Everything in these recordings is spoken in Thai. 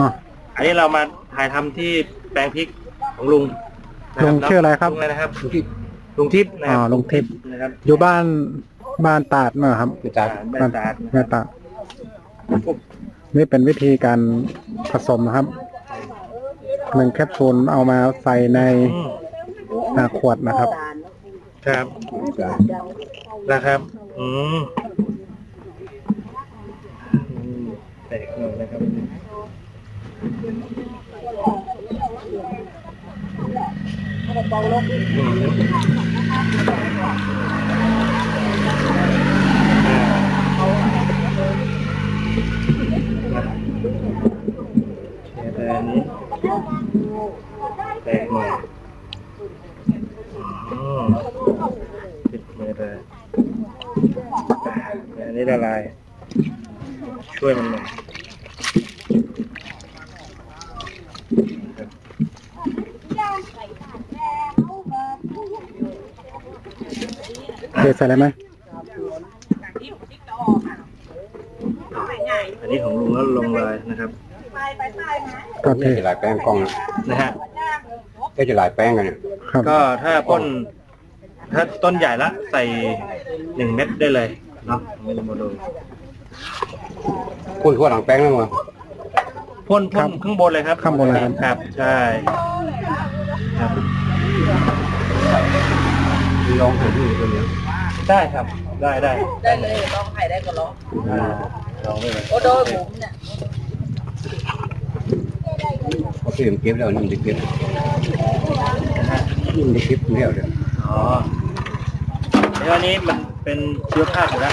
อะ อันนี้เรามาถ่ายทำที่แปลงพริกของลุงนคบลุงชื่ออะไรครับ ลุงอะไรนะครับลุงทิพย์นะคอ่ารับลุงทิพย์นะครับอยู่บ้านบ้านตาดเนอะครับคือจานแม่ตาดแม่ตาดนี่เป็นวิธีการผสมนะครับหนึ่งแคปซูลเอามาใส่ในอืมอ่าขวดนะครับ ครับนะครับ อืมอืมแตกหน่อยนะครับ แชร์แต่อันนี้แตกหน่อยอืมปิดมือเลยอันนี้ละลาย ช่วยมันหน่อย เทใส่อะไรไหมอันนี้ของลุงแล้วลงเลยนะครับก็เทจะหลายแป้งกล้องนะนะฮะก็จะหลายแป้งกันเนี่ยครับก็ถ้าต้น ถ้าต้นใหญ่ละใส่หนึ่งเม็ดได้เลยเนาะไม่ต้องมาดูพูดทั่วหลังแป้งแล้วมั้ง พ่นพ่นข้างบนเลยครับข้างบนเลยครับ ครับ ใช่ครับลองเห็นอยู่ตัวเนี้ยได้ครับ ได้ได้ได้เลยลองไข่ได้ก็ลองอ่าลองได้เลยโอโดยผมเนี่ยเขาเตรียมเก็บแล้วนี่มันจะเก็บนะฮะนี่มันจะเก็บแล้วเดี๋ยวอ๋อเดี๋ยวอันนี้มันเป็นเชื้อผ้าอยู่แล้ว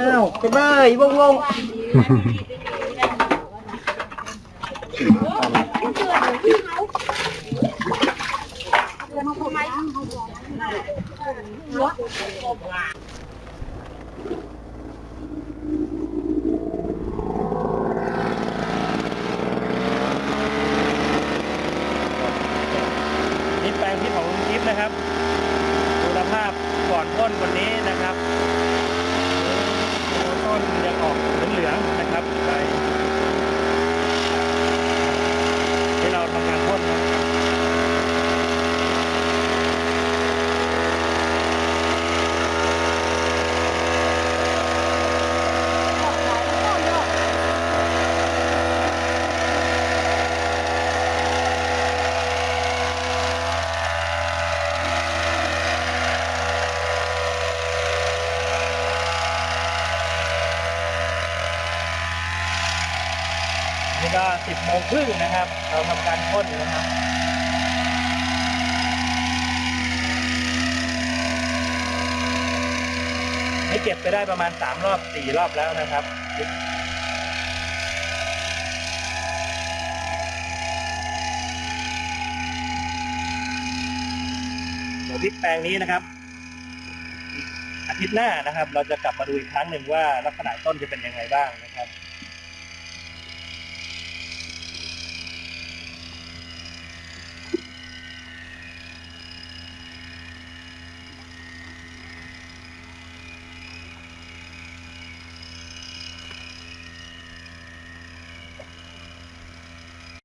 อ้าวสบายวงวงนี่แปลงที่ของลุงทิพย์นะครับดูสภาพก่อนพ่นวันนี้นะครับ ต้นยังออกเหลืองๆนะครับใบที่เราทำการพ่นนะนี่ ก็สิบโมงครึ่งนะครับ เราทำการพ่นนะครับนี่เก็บไปได้ประมาณสามรอบสี่รอบแล้วนะครับเดี๋ยวพริกแปลงนี้นะครับอาทิตย์หน้านะครับ เราจะกลับมาดูอีกครั้งหนึ่งว่าลักษณะต้นจะเป็นยังไงบ้างนะครับ